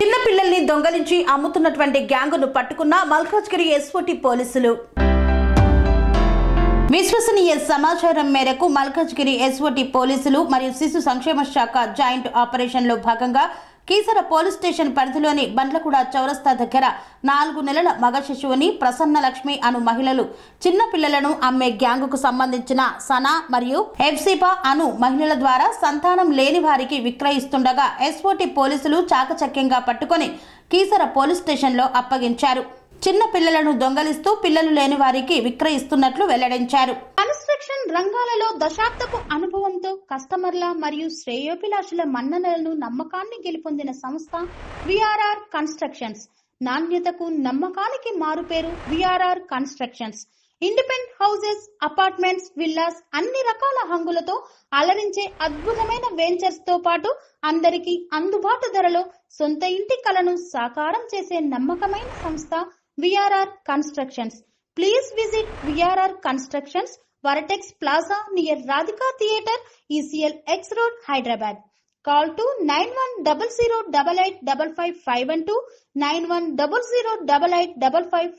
చిన్న పిల్లల్ని దొంగలించి అమ్ముతున్నటువంటి గ్యాంగును పట్టుకున్న మల్కాజ్గిరి ఎస్ఓటి పోలీసులు. విశ్వసనీయ సమాచారం మేరకు మల్కజ్గిరి ఎస్ఓటి పోలీసులు మరియు శిశు సంక్షేమ శాఖ జాయింట్ ఆపరేషన్లో భాగంగా కీసర పోలీస్ స్టేషన్ పరిధిలోని బండ్లకూడ చౌరస్తా దగ్గర నాలుగు నెలల మగ శిశువుని ప్రసన్న లక్ష్మి అను మహిళలు చిన్న పిల్లలను అమ్మే గ్యాంగుకు సంబంధించిన సనా మరియు ఎఫ్సిపా అను మహిళల ద్వారా సంతానం లేని వారికి విక్రయిస్తుండగా ఎస్ఓటి పోలీసులు చాకచక్యంగా పట్టుకొని కీసర పోలీస్ స్టేషన్లో అప్పగించారు. చిన్న పిల్లలను దొంగలిస్తూ పిల్లలు లేని వారికి విక్రయిస్తున్నట్లు వెల్లడించారు. కన్స్ట్రక్షన్ రంగాలలో దశాబ్దపు అనుభవంతో కస్టమర్ల మరియు శ్రేయోభిలాషుల మన్ననలను నమ్మకాన్ని గెలుపొందిన సంస్థ విఆర్ఆర్ కన్స్ట్రక్షన్స్. నాణ్యతకు నమ్మకానికి మారుపేరు VRR constructions. Independent houses apartments villas అన్ని రకాల హంగులతో అలరించే అద్భుతమైన వెంచర్స్తో పాటు అందరికీ అందుబాటు ధరలో సొంత ఇంటి కలను సాకారం చేసే నమ్మకమైన సంస్థ VRR Constructions. Please visit VRR Constructions, Vertex Plaza near Radhika Theatre, ECL X Road, Hyderabad. Call to 9100 885512 five